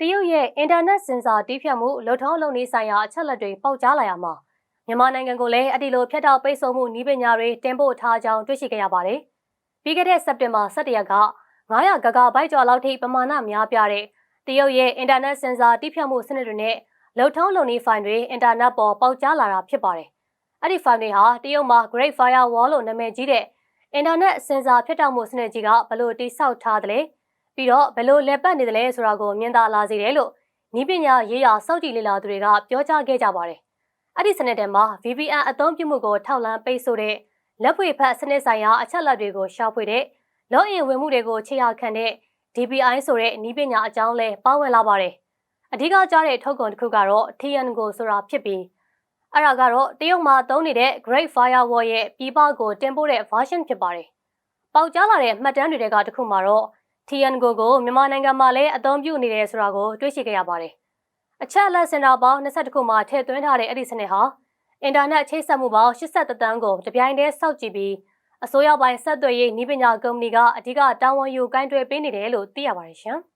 တရုတ်ရဲ့အင်တာနက်စင်ဆာတီးဖြတ်မှုလှုပ်ထုံးလုံနေဆိုင်ရာအချက်လက်တွေပေါက်ကြားလာရမှာမြန်မာနိုင်ငံကိုလည်းအဒီလိုဖျက်တောက်ပိတ်ဆို့မှုနည်းပညာတွေတင်ပို့ထားကြောင်းတွေ့ရှိခဲ့ရပါတယ်။ပြီးခဲ့တဲ့စက်တင်ဘာ17ရက်က900ဂဂဘိုက်ကျော်လောက်ထိပမာဏများပြားတဲ့တရုတ်ရဲ့အင်တာနက်စင်ဆာတီးဖြတ်မှုစနစ်တွေနဲ့လှုပ်ထုံးလုံနေဖိုင်တွေအင်တာနက်ပေါ်ပေါက်ကြားလာတာဖြစ်ပါတယ်။အဲ့ဒီဖိုင်တွေဟာတရုတ်မှာ Great Firewall လို့နာမည်ကြီးတဲ့အင်တာနက်စင်ဆာဖျက်တောက်မှုစနစ်ကြီးကဘလို့တိစောက်ထားတယ်လဲ။ ပြီးတော့ဘယ်လိုလက်ပတ်နေတယ်လဲဆိုတာကိုမြင်သာလာစေတယ်လို့နီးပညာရေးရာစောင့်ကြည့်လေ့လာသူတွေကပြောကြားခဲ့ကြပါတယ်။အဲ့ဒီစနစ်ထဲမှာ VPN အသုံးပြုမှုကိုထောက်လှမ်းပိတ်ဆို့တဲ့လက်ဖွေဖတ်စနစ်ဆိုင်ရာအချက်အလက်တွေကိုရှာဖွေတဲ့လော့အင်ဝင်မှုတွေကိုခြေရာခံတဲ့ DPI ဆိုတဲ့နီးပညာအကြောင်းလဲပါဝင်လာပါတယ်။အဓိကကြားတဲ့ထုတ်ကုန်တစ်ခုကတော့ TNGO ဆိုတာဖြစ်ပြီးအဲ့ဒါကတော့တရုတ်မှာသုံးနေတဲ့ Great Firewall ရဲ့ပြည်ပကိုတင်ပို့တဲ့ version ဖြစ်ပါတယ်။ပေါက်ကြားလာတဲ့မှတ်တမ်းတွေကတစ်ခုမှာတော့ TNGO ကိုမြန်မာနိုင်ငံမှာလည်းအသုံးပြုနေတယ်ဆိုတာကိုတွေ့ရှိခဲ့ရပါတယ်။အချက်အလက်စင်တာပေါင်း22ခုမှာထည့်သွင်းထားတဲ့အဲ့ဒီစနစ်ဟာအင်တာနက်ချိတ်ဆက်မှုပေါင်း83တန်းကိုတပြိုင်တည်းစောက်ကြည့်ပြီးအစိုးရပိုင်းဆက်သွယ်ရေးနည်းပညာကုမ္ပဏီကအဓိကတာဝန်ယူကိုင်းတွယ်ပေးနေတယ်လို့သိရပါတယ်ရှင်။